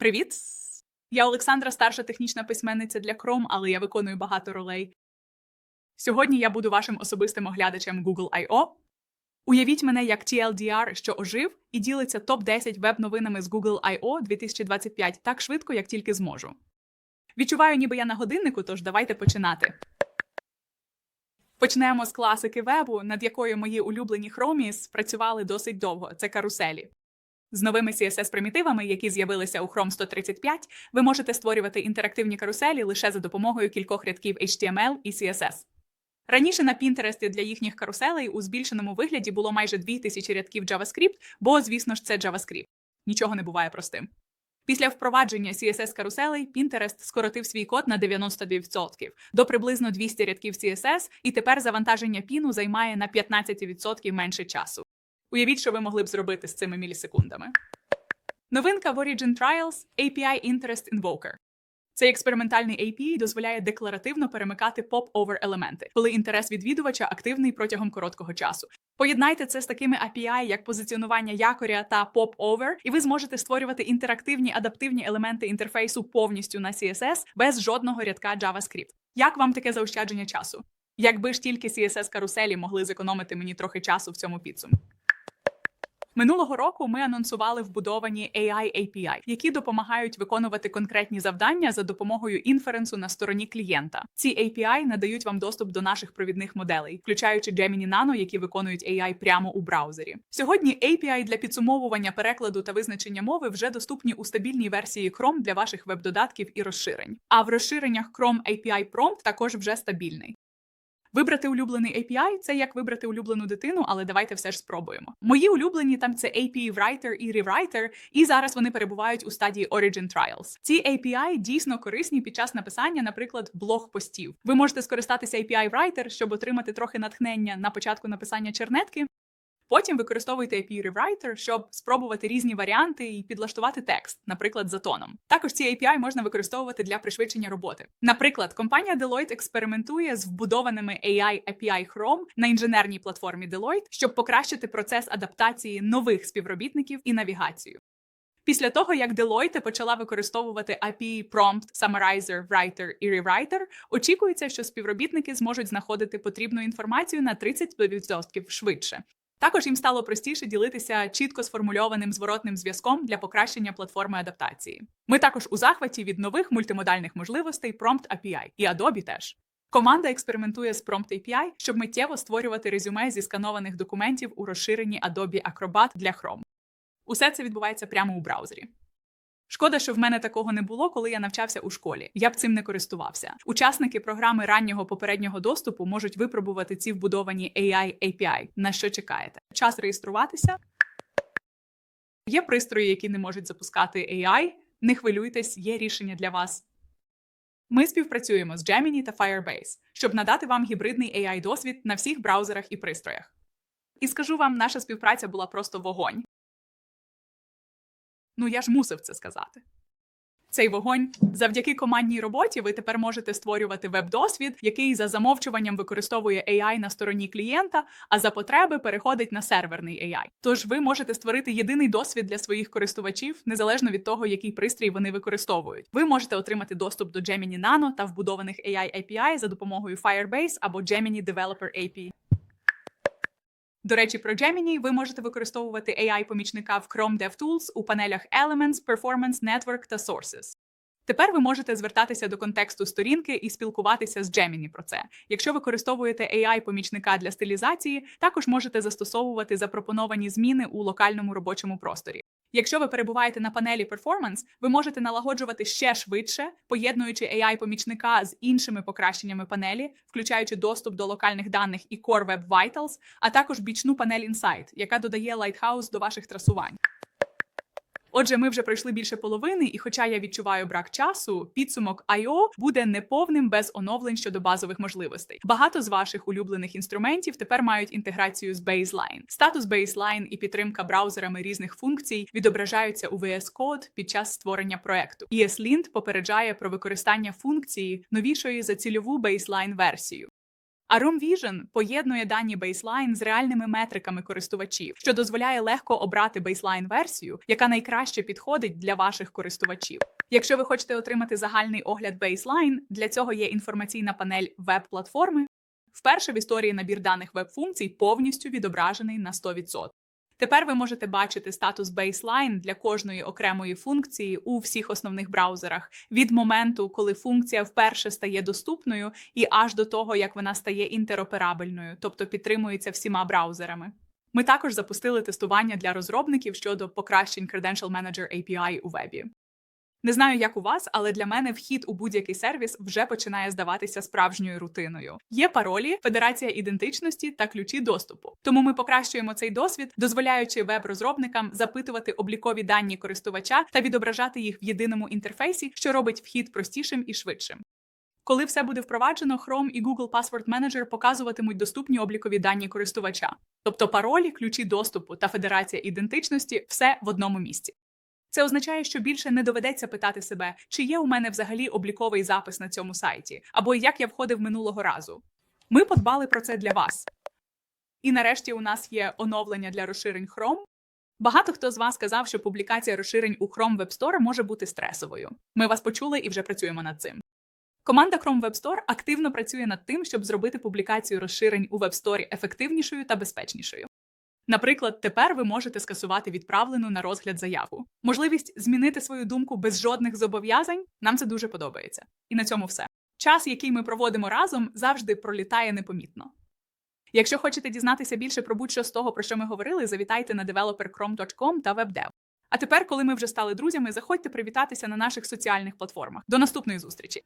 Привіт! Я Олександра, старша технічна письменниця для Chrome, але я виконую багато ролей. Сьогодні я буду вашим особистим оглядачем Google I.O. Уявіть мене як TLDR, що ожив і ділиться топ-10 веб-новинами з Google I.O. 2025 так швидко, як тільки зможу. Відчуваю, ніби я на годиннику, тож давайте починати. Почнемо з класики вебу, над якою мої улюблені хроміс працювали досить довго. Це каруселі. З новими CSS-примітивами, які з'явилися у Chrome 135, ви можете створювати інтерактивні каруселі лише за допомогою кількох рядків HTML і CSS. Раніше на Pinterest для їхніх каруселей у збільшеному вигляді було майже 2000 рядків JavaScript, бо, звісно ж, це JavaScript. Нічого не буває простим. Після впровадження CSS-каруселей Pinterest скоротив свій код на 99% до приблизно 200 рядків CSS, і тепер завантаження піну займає на 15% менше часу. Уявіть, що ви могли б зробити з цими мілісекундами. Новинка в Origin Trials API Interest Invoker. Цей експериментальний API дозволяє декларативно перемикати поп-овер елементи, коли інтерес відвідувача активний протягом короткого часу. Поєднайте це з такими API, як позиціонування якоря та поп-овер, і ви зможете створювати інтерактивні адаптивні елементи інтерфейсу повністю на CSS без жодного рядка JavaScript. Як вам таке заощадження часу? Якби ж тільки CSS каруселі могли зекономити мені трохи часу в цьому підсумку. Минулого року ми анонсували вбудовані AI API, які допомагають виконувати конкретні завдання за допомогою інференсу на стороні клієнта. Ці API надають вам доступ до наших провідних моделей, включаючи Gemini Nano, які виконують AI прямо у браузері. Сьогодні API для підсумовування перекладу та визначення мови вже доступні у стабільній версії Chrome для ваших веб-додатків і розширень. А в розширеннях Chrome API Prompt також вже стабільний. Вибрати улюблений API – це як вибрати улюблену дитину, але давайте все ж спробуємо. Мої улюблені там це API Writer і Rewriter, і зараз вони перебувають у стадії Origin Trials. Ці API дійсно корисні під час написання, наприклад, блог-постів. Ви можете скористатися API Writer, щоб отримати трохи натхнення на початку написання чернетки. Потім використовуйте API Rewriter, щоб спробувати різні варіанти і підлаштувати текст, наприклад, за тоном. Також ці API можна використовувати для пришвидшення роботи. Наприклад, компанія Deloitte експериментує з вбудованими AI API Chrome на інженерній платформі Deloitte, щоб покращити процес адаптації нових співробітників і навігацію. Після того, як Deloitte почала використовувати API Prompt, Summarizer, Writer і Rewriter, очікується, що співробітники зможуть знаходити потрібну інформацію на 30% швидше. Також їм стало простіше ділитися чітко сформульованим зворотним зв'язком для покращення платформи адаптації. Ми також у захваті від нових мультимодальних можливостей Prompt API і Adobe теж. Команда експериментує з Prompt API, щоб миттєво створювати резюме зі сканованих документів у розширенні Adobe Acrobat для Chrome. Усе це відбувається прямо у браузері. Шкода, що в мене такого не було, коли я навчався у школі. Я б цим не користувався. Учасники програми раннього попереднього доступу можуть випробувати ці вбудовані AI API. На що чекаєте? Час реєструватися. Є пристрої, які не можуть запускати AI. Не хвилюйтесь, є рішення для вас. Ми співпрацюємо з Gemini та Firebase, щоб надати вам гібридний AI досвід на всіх браузерах і пристроях. І скажу вам, наша співпраця була просто вогонь. Ну, я ж мусив це сказати. Цей вогонь завдяки командній роботі ви тепер можете створювати веб-досвід, який за замовчуванням використовує AI на стороні клієнта, а за потреби переходить на серверний AI. Тож ви можете створити єдиний досвід для своїх користувачів, незалежно від того, який пристрій вони використовують. Ви можете отримати доступ до Gemini Nano та вбудованих AI API за допомогою Firebase або Gemini Developer API. До речі, про Gemini ви можете використовувати AI-помічника в Chrome DevTools у панелях Elements, Performance, Network та Sources. Тепер ви можете звертатися до контексту сторінки і спілкуватися з Gemini про це. Якщо використовуєте AI-помічника для стилізації, також можете застосовувати запропоновані зміни у локальному робочому просторі. Якщо ви перебуваєте на панелі Performance, ви можете налагоджувати ще швидше, поєднуючи AI-помічника з іншими покращеннями панелі, включаючи доступ до локальних даних і Core Web Vitals, а також бічну панель Insight, яка додає Lighthouse до ваших трасувань. Отже, ми вже пройшли більше половини, і хоча я відчуваю брак часу, підсумок I.O. буде неповним без оновлень щодо базових можливостей. Багато з ваших улюблених інструментів тепер мають інтеграцію з Baseline. Статус Baseline і підтримка браузерами різних функцій відображаються у VS Code під час створення проекту. ESLint попереджає про використання функції новішої за цільову Baseline версію. А Room Vision поєднує дані бейслайн з реальними метриками користувачів, що дозволяє легко обрати бейслайн-версію, яка найкраще підходить для ваших користувачів. Якщо ви хочете отримати загальний огляд бейслайн, для цього є інформаційна панель веб-платформи. Вперше в історії набір даних веб-функцій повністю відображений на 100%. Тепер ви можете бачити статус бейслайн для кожної окремої функції у всіх основних браузерах від моменту, коли функція вперше стає доступною, і аж до того, як вона стає інтероперабельною, тобто підтримується всіма браузерами. Ми також запустили тестування для розробників щодо покращень Credential Manager API у вебі. Не знаю, як у вас, але для мене вхід у будь-який сервіс вже починає здаватися справжньою рутиною. Є паролі, федерація ідентичності та ключі доступу. Тому ми покращуємо цей досвід, дозволяючи веб-розробникам запитувати облікові дані користувача та відображати їх в єдиному інтерфейсі, що робить вхід простішим і швидшим. Коли все буде впроваджено, Chrome і Google Password Manager показуватимуть доступні облікові дані користувача, тобто паролі, ключі доступу та федерація ідентичності все в одному місці. Це означає, що більше не доведеться питати себе, чи є у мене взагалі обліковий запис на цьому сайті, або як я входив минулого разу. Ми подбали про це для вас. І нарешті у нас є оновлення для розширень Chrome. Багато хто з вас сказав, що публікація розширень у Chrome Web Store може бути стресовою. Ми вас почули і вже працюємо над цим. Команда Chrome Web Store активно працює над тим, щоб зробити публікацію розширень у Web Store ефективнішою та безпечнішою. Наприклад, тепер ви можете скасувати відправлену на розгляд заяву. Можливість змінити свою думку без жодних зобов'язань нам це дуже подобається. І на цьому все. Час, який ми проводимо разом, завжди пролітає непомітно. Якщо хочете дізнатися більше про будь-що з того, про що ми говорили, завітайте на developerchrome.com та WebDev. А тепер, коли ми вже стали друзями, заходьте привітатися на наших соціальних платформах. До наступної зустрічі!